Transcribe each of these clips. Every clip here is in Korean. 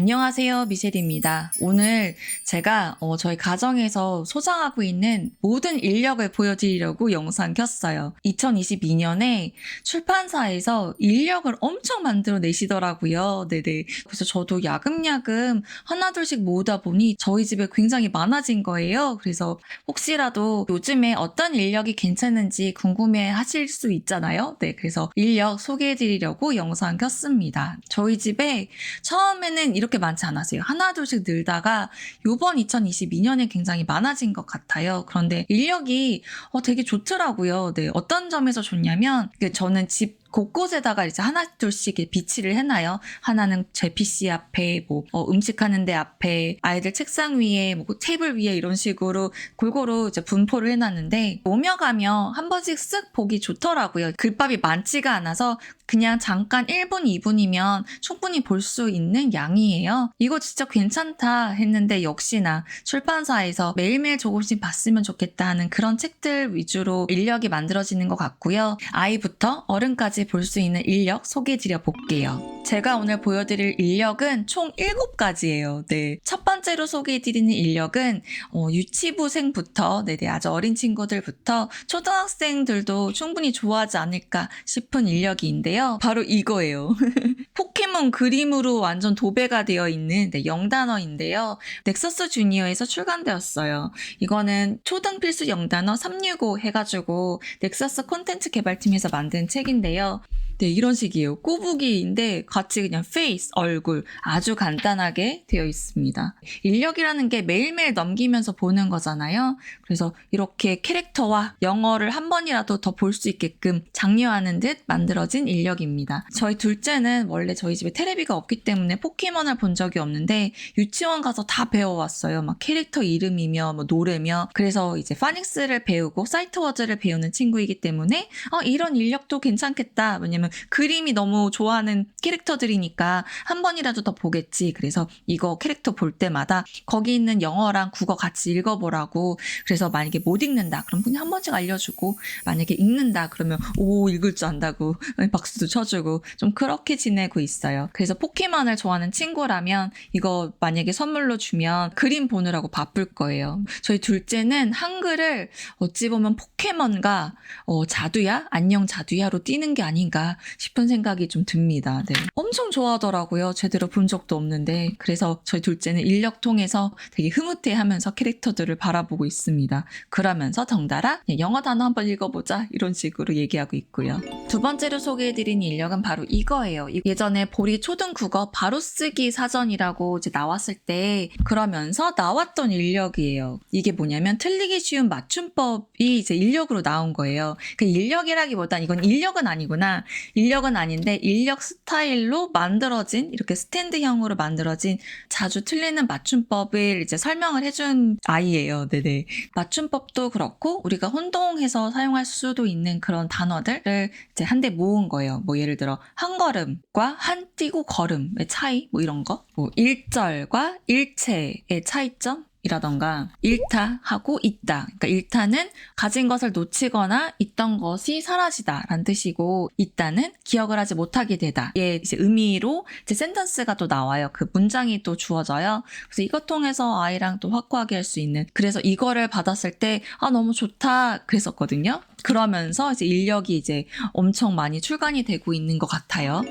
안녕하세요. 미셸입니다. 오늘 제가 어, 저희 가정에서 소장하고 있는 모든 인력을 보여드리려고 영상 켰어요. 2022년에 출판사에서 인력을 엄청 만들어 내시더라고요. 네네. 그래서 저도 야금야금 하나둘씩 모으다 보니 저희 집에 굉장히 많아진 거예요. 그래서 혹시라도 요즘에 어떤 인력이 괜찮은지 궁금해 하실 수 있잖아요. 네. 그래서 인력 소개해드리려고 영상 켰습니다. 저희 집에 처음에는 이렇게 많지 않았어요. 하나 둘씩 늘다가 요번 2022년에 굉장히 많아진 것 같아요. 그런데 인력이 어, 되게 좋더라고요. 네, 어떤 점에서 좋냐면 그 저는 집 곳곳에다가 이제 하나 둘씩 비치를 해놔요. 하나는 제 PC 앞에, 뭐 어, 음식하는 데 앞에, 아이들 책상 위에, 뭐 테이블 위에 이런 식으로 골고루 이제 분포를 해놨는데 오며 가며 한 번씩 쓱 보기 좋더라고요. 글밥이 많지가 않아서 그냥 잠깐 1분, 2분이면 충분히 볼 수 있는 양이에요. 이거 진짜 괜찮다 했는데 역시나 출판사에서 매일매일 조금씩 봤으면 좋겠다 하는 그런 책들 위주로 인력이 만들어지는 것 같고요. 아이부터 어른까지 볼 수 있는 인력 소개해드려 볼게요. 제가 오늘 보여드릴 인력은 총 7가지예요. 네. 첫 번째로 소개해드리는 인력은 어, 유치부생부터 네네 아주 어린 친구들부터 초등학생들도 충분히 좋아하지 않을까 싶은 인력인데요. 바로 이거예요. 포켓몬 그림으로 완전 도배가 되어 있는 네, 영단어인데요. 넥서스 주니어에서 출간되었어요. 이거는 초등 필수 영단어 365 해가지고 넥서스 콘텐츠 개발팀에서 만든 책인데요. 네, 이런 식이에요. 꼬부기인데 같이 그냥 페이스, 얼굴 아주 간단하게 되어 있습니다. 인력이라는 게 매일매일 넘기면서 보는 거잖아요. 그래서 이렇게 캐릭터와 영어를 한 번이라도 더 볼 수 있게끔 장려하는 듯 만들어진 인력입니다. 저희 둘째는 원래 저희 집에 테레비가 없기 때문에 포켓몬을 본 적이 없는데 유치원 가서 다 배워왔어요. 막 캐릭터 이름이며 뭐 노래며 그래서 이제 파닉스를 배우고 사이트워즈를 배우는 친구이기 때문에 어, 이런 인력도 괜찮겠다. 왜냐면 그림이 너무 좋아하는 캐릭터들이니까 한 번이라도 더 보겠지. 그래서 이거 캐릭터 볼 때마다 거기 있는 영어랑 국어 같이 읽어보라고. 그래서 만약에 못 읽는다. 그럼 그냥 한 번씩 알려주고 만약에 읽는다. 그러면 오 읽을 줄 안다고 박수도 쳐주고 좀 그렇게 지내고 있어요. 그래서 포켓몬을 좋아하는 친구라면 이거 만약에 선물로 주면 그림 보느라고 바쁠 거예요. 저희 둘째는 한글을 어찌 보면 포켓몬과 어, 자두야 안녕 자두야로 띄는 게 아닌가 싶은 생각이 좀 듭니다. 네. 엄청 좋아하더라고요. 제대로 본 적도 없는데 그래서 저희 둘째는 인력 통해서 되게 흐뭇해 하면서 캐릭터들을 바라보고 있습니다. 그러면서 덩달아 그냥 영어 단어 한번 읽어보자 이런 식으로 얘기하고 있고요. 두 번째로 소개해드린 인력은 바로 이거예요. 이- 예전에 보리 초등 국어 바로 쓰기 사전이라고 이제 나왔을 때 그러면서 나왔던 인력이에요. 이게 뭐냐면 틀리기 쉬운 맞춤법이 이제 인력으로 나온 거예요. 그 인력이라기보단 이건 인력은 아니구나. 인력은 아닌데 인력 스타일로 만들어진 이렇게 스탠드형으로 만들어진 자주 틀리는 맞춤법을 이제 설명을 해준 아이예요. 네네. 맞춤법도 그렇고 우리가 혼동해서 사용할 수도 있는 그런 단어들을 이제 한데 모은 거예요. 뭐 예를 들어 한 걸음과 한 뛰고 걸음의 차이 뭐 이런 거. 뭐 일절과 일체의 차이점 이라던가 일타하고 있다. 그러니까 일타는 가진 것을 놓치거나 있던 것이 사라지다라는 뜻이고 있다는 기억을 하지 못하게 되다. 예, 이제 의미로 이제 센텐스가 또 나와요. 그 문장이 또 주어져요. 그래서 이것 통해서 아이랑 또 확고하게 할 수 있는. 그래서 이거를 받았을 때 아 너무 좋다 그랬었거든요. 그러면서 이제 인력이 이제 엄청 많이 출간이 되고 있는 것 같아요.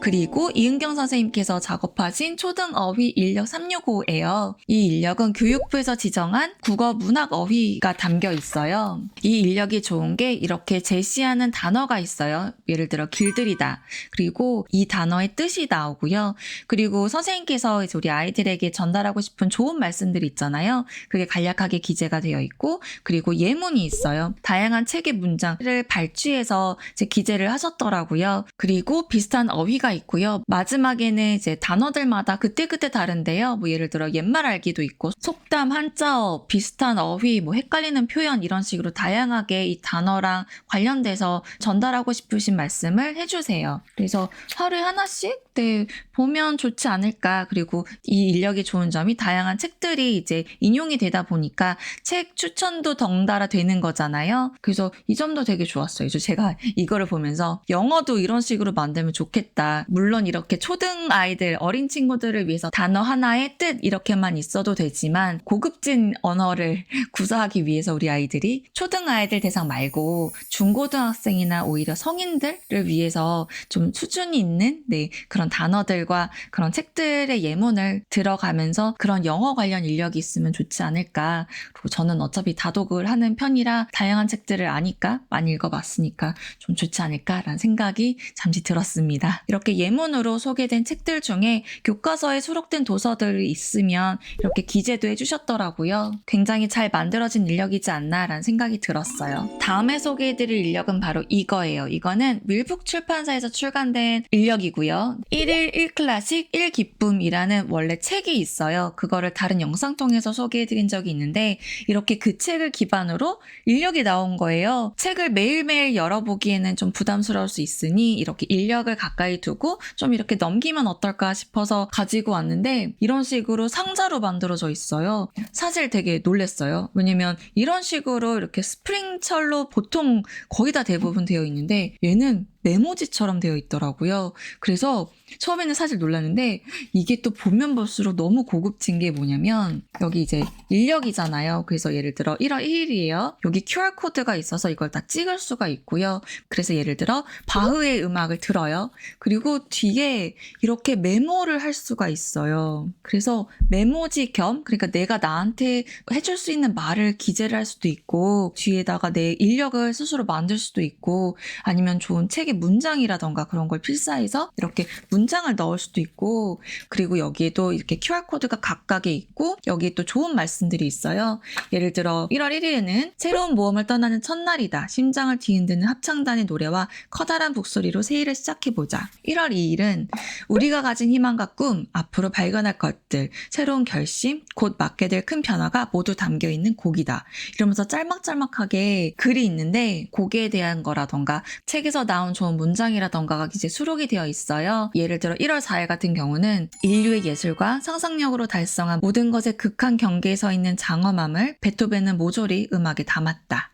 그리고 이은경 선생님께서 작업하신 초등 어휘 인력 365예요. 이 인력은 교육부에서 지정한 국어 문학 어휘가 담겨 있어요. 이 인력이 좋은 게 이렇게 제시하는 단어가 있어요. 예를 들어 길들이다. 그리고 이 단어의 뜻이 나오고요. 그리고 선생님께서 이제 우리 아이들에게 전달하고 싶은 좋은 말씀들이 있잖아요. 그게 간략하게 기재가 되어 있고 그리고 예문이 있어요. 다양한 책의 문장을 발췌해서 이제 기재를 하셨더라고요. 그리고 비슷한 어휘가 있고요. 마지막에는 이제 단어들마다 그때그때 다른데요. 뭐 예를 들어 옛말 알기도 있고 속담, 한자어, 비슷한 어휘, 뭐 헷갈리는 표현 이런 식으로 다양하게 이 단어랑 관련돼서 전달하고 싶으신 말씀을 해주세요. 그래서 하루에 하나씩 때 보면 좋지 않을까. 그리고 이 인력이 좋은 점이 다양한 책들이 이제 인용이 되다 보니까 책 추천도 덩달아 되는 거잖아요. 그래서 이 점도 되게 좋았어요. 그래서 제가 이거를 보면서 영어도 이런 식으로 만들면 좋겠다. 물론 이렇게 초등 아이들, 어린 친구들을 위해서 단어 하나의 뜻 이렇게만 있어도 되지만 고급진 언어를 구사하기 위해서 우리 아이들이 초등 아이들 대상 말고 중고등학생이나 오히려 성인들을 위해서 좀 수준이 있는 네, 그런 단어들과 그런 책들의 예문을 들어가면서 그런 영어 관련 인력이 있으면 좋지 않을까. 그리고 저는 어차피 다독을 하는 편이라 다양한 책들을 아 니까 많이 읽어봤으니까 좀 좋지 않을까라는 생각이 잠시 들었습니다. 이렇게 예문으로 소개된 책들 중에 교과서에 수록된 도서들이 있으면 이렇게 기재도 해주셨더라고요. 굉장히 잘 만들어진 인력이지 않나라는 생각이 들었어요. 다음에 소개해드릴 인력은 바로 이거예요. 이거는 밀북 출판사에서 출간된 인력이고요. 1일 1클래식 1기쁨이라는 원래 책이 있어요. 그거를 다른 영상 통해서 소개해드린 적이 있는데 이렇게 그 책을 기반으로 인력이 나온 거예요. 책을 매일매일 열어보기에는 좀 부담스러울 수 있으니 이렇게 인력을 가까이 두고 좀 이렇게 넘기면 어떨까 싶어서 가지고 왔는데 이런 식으로 상자로 만들어져 있어요. 사실 되게 놀랬어요. 왜냐면 이런 식으로 이렇게 스프링철로 보통 거의 다 대부분 되어 있는데 얘는 메모지처럼 되어 있더라고요. 그래서 처음에는 사실 놀랐는데 이게 또 보면 볼수록 너무 고급진 게 뭐냐면 여기 이제 인력이잖아요. 그래서 예를 들어 1월 1일이에요. 여기 QR코드가 있어서 이걸 다 찍을 수가 있고요. 그래서 예를 들어 바흐의 음악을 들어요. 그리고 뒤에 이렇게 메모를 할 수가 있어요. 그래서 메모지 겸 그러니까 내가 나한테 해줄 수 있는 말을 기재를 할 수도 있고 뒤에다가 내 인력을 스스로 만들 수도 있고 아니면 좋은 책의 문장이라던가 그런 걸 필사해서 이렇게 문장을 넣을 수도 있고 그리고 여기에도 이렇게 QR코드가 각각에 있고 여기에 또 좋은 말씀들이 있어요. 예를 들어 1월 1일에는 새로운 모험을 떠나는 첫날이다. 심장을 뒤흔드는 합창단의 노래와 커다란 북소리로 새해를 시작해보자. 1월 2일은 우리가 가진 희망과 꿈, 앞으로 발견할 것들, 새로운 결심, 곧 맞게 될 큰 변화가 모두 담겨 있는 곡이다. 이러면서 짤막짤막하게 글이 있는데 곡에 대한 거라던가 책에서 나온 좋은 문장이라던가가 이제 수록이 되어 있어요. 예를 들어 1월 4일 같은 경우는 인류의 예술과 상상력으로 달성한 모든 것의 극한 경계에 서 있는 장엄함을 베토벤은 모조리 음악에 담았다.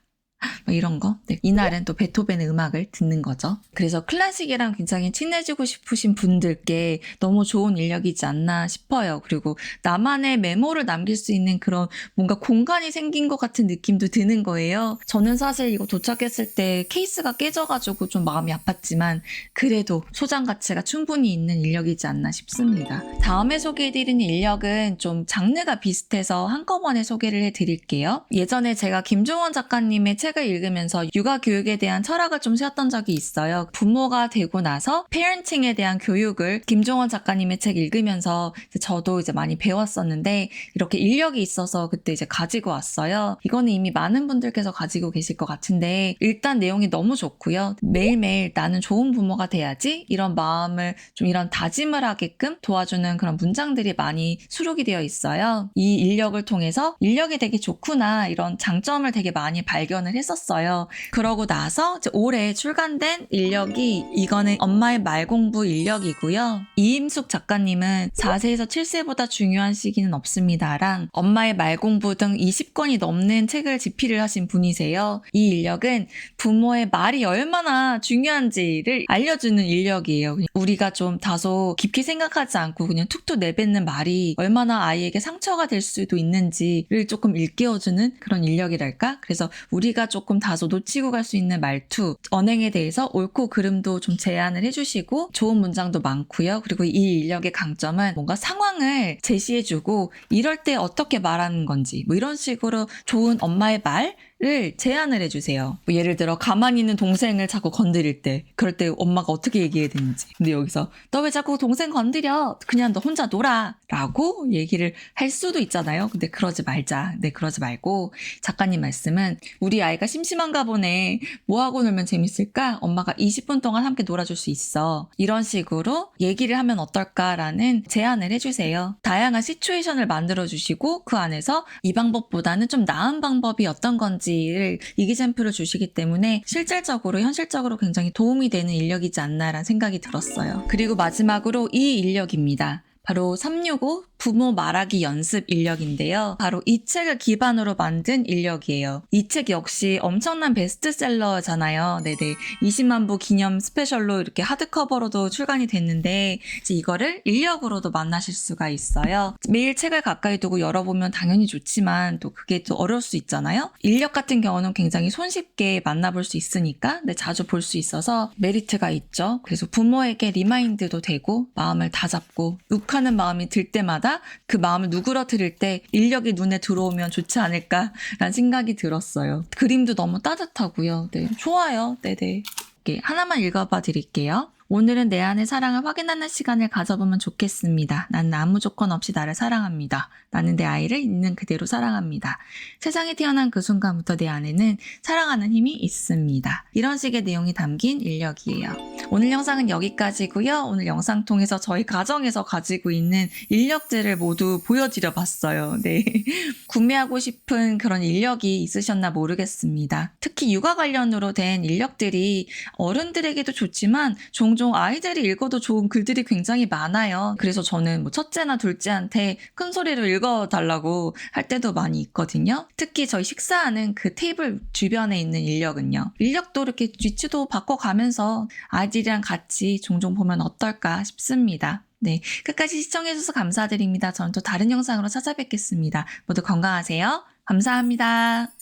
뭐 이런 거. 네, 이날은 또 베토벤의 음악을 듣는 거죠. 그래서 클래식이랑 굉장히 친해지고 싶으신 분들께 너무 좋은 인력이지 않나 싶어요. 그리고 나만의 메모를 남길 수 있는 그런 뭔가 공간이 생긴 것 같은 느낌도 드는 거예요. 저는 사실 이거 도착했을 때 케이스가 깨져가지고 좀 마음이 아팠지만 그래도 소장 가치가 충분히 있는 인력이지 않나 싶습니다. 다음에 소개해드리는 인력은 좀 장르가 비슷해서 한꺼번에 소개를 해드릴게요. 예전에 제가 김종원 작가님의 책을 읽으면서 육아 교육에 대한 철학을 좀 세웠던 적이 있어요. 부모가 되고 나서 페어런팅에 대한 교육을 김종원 작가님의 책 읽으면서 이제 저도 이제 많이 배웠었는데 이렇게 인력이 있어서 그때 이제 가지고 왔어요. 이거는 이미 많은 분들께서 가지고 계실 것 같은데 일단 내용이 너무 좋고요. 매일매일 나는 좋은 부모가 돼야지 이런 마음을 좀 이런 다짐을 하게끔 도와주는 그런 문장들이 많이 수록이 되어 있어요. 이 인력을 통해서 인력이 되게 좋구나 이런 장점을 되게 많이 발견을 했 었어요. 그러고 나서 올해 출간된 인력이 이거는 엄마의 말 공부 인력이고요. 이임숙 작가님은 4세에서 7세보다 중요한 시기는 없습니다랑 엄마의 말 공부 등 20권이 넘는 책을 집필을 하신 분이세요. 이 인력은 부모의 말이 얼마나 중요한지를 알려주는 인력이에요. 우리가 좀 다소 깊게 생각하지 않고 그냥 툭툭 내뱉는 말이 얼마나 아이에게 상처가 될 수도 있는지를 조금 일깨워주는 그런 인력이랄까? 그래서 우리가 조금 다소 놓치고 갈 수 있는 말투, 언행에 대해서 옳고 그름도 좀 제안을 해주시고 좋은 문장도 많고요. 그리고 이 인력의 강점은 뭔가 상황을 제시해주고 이럴 때 어떻게 말하는 건지 뭐 이런 식으로 좋은 엄마의 말 을 제안을 해주세요. 뭐 예를 들어 가만히 있는 동생을 자꾸 건드릴 때 그럴 때 엄마가 어떻게 얘기해야 되는지. 근데 여기서 너 왜 자꾸 동생 건드려? 그냥 너 혼자 놀아. 라고 얘기를 할 수도 있잖아요. 근데 그러지 말자. 네, 그러지 말고 작가님 말씀은 우리 아이가 심심한가 보네. 뭐하고 놀면 재밌을까? 엄마가 20분 동안 함께 놀아줄 수 있어. 이런 식으로 얘기를 하면 어떨까라는 제안을 해주세요. 다양한 시츄에이션을 만들어주시고 그 안에서 이 방법보다는 좀 나은 방법이 어떤 건지 있는지를 이기잼프를 주시기 때문에 실질적으로 현실적으로 굉장히 도움이 되는 인력이지 않나라는 생각이 들었어요. 그리고 마지막으로 이 인력입니다. 바로 365 부모 말하기 연습 인력인데요. 바로 이 책을 기반으로 만든 인력이에요. 이 책 역시 엄청난 베스트셀러잖아요. 네네. 20만 부 기념 스페셜로 이렇게 하드커버로도 출간이 됐는데 이제 이거를 인력으로도 만나실 수가 있어요. 매일 책을 가까이 두고 열어보면 당연히 좋지만 또 그게 또 어려울 수 있잖아요. 인력 같은 경우는 굉장히 손쉽게 만나볼 수 있으니까 네, 자주 볼 수 있어서 메리트가 있죠. 그래서 부모에게 리마인드도 되고 마음을 다잡고 욱하는 마음이 들 때마다 그 마음을 누그러뜨릴 때 인력이 눈에 들어오면 좋지 않을까라는 생각이 들었어요. 그림도 너무 따뜻하고요. 네, 좋아요. 네네. 이렇게 하나만 읽어봐 드릴게요. 오늘은 내 안의 사랑을 확인하는 시간을 가져보면 좋겠습니다. 나는 아무 조건 없이 나를 사랑합니다. 나는 내 아이를 있는 그대로 사랑합니다. 세상에 태어난 그 순간부터 내 안에는 사랑하는 힘이 있습니다. 이런 식의 내용이 담긴 인력이에요. 오늘 영상은 여기까지고요. 오늘 영상 통해서 저희 가정에서 가지고 있는 인력들을 모두 보여드려 봤어요. 네. 구매하고 싶은 그런 인력이 있으셨나 모르겠습니다. 특히 육아 관련으로 된 인력들이 어른들에게도 좋지만 종종 아이들이 읽어도 좋은 글들이 굉장히 많아요. 그래서 저는 뭐 첫째나 둘째한테 큰 소리로 읽어달라고 할 때도 많이 있거든요. 특히 저희 식사하는 그 테이블 주변에 있는 인력은요. 인력도 이렇게 위치도 바꿔가면서 아이들이랑 같이 종종 보면 어떨까 싶습니다. 네. 끝까지 시청해주셔서 감사드립니다. 저는 또 다른 영상으로 찾아뵙겠습니다. 모두 건강하세요. 감사합니다.